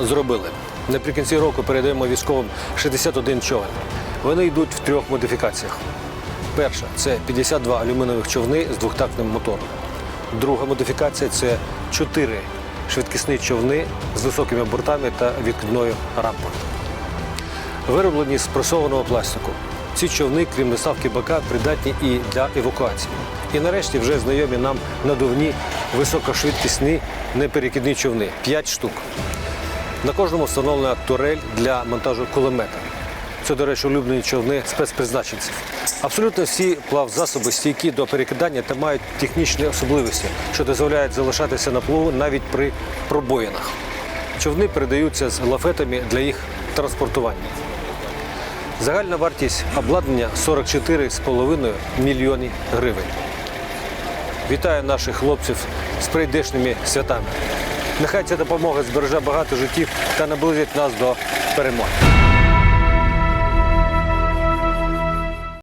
зробили. Наприкінці року передаємо військовим 61 човен. Вони йдуть в трьох модифікаціях. Перша це 52 алюмінієвих човни з двохтактним мотором. Друга модифікація це 4 швидкісні човни з високими бортами та відкидною рампою. Вироблені з пресованого пластику. Ці човни, крім доставки бака, придатні і для евакуації. І нарешті вже знайомі нам надувні високошвидкісні неперекидні човни 5 штук. На кожному встановлена турель для монтажу кулемета. Це, до речі, улюблені човни спецпризначенців. Абсолютно всі плавзасоби стійкі до перекидання та мають технічні особливості, що дозволяють залишатися на плаву навіть при пробоїнах. Човни передаються з лафетами для їх транспортування. Загальна вартість обладнання 44,5 мільйони гривень. Вітаю наших хлопців з прийдешніми святами. Нехай ця допомога збереже багато життів та наблизить нас до перемоги.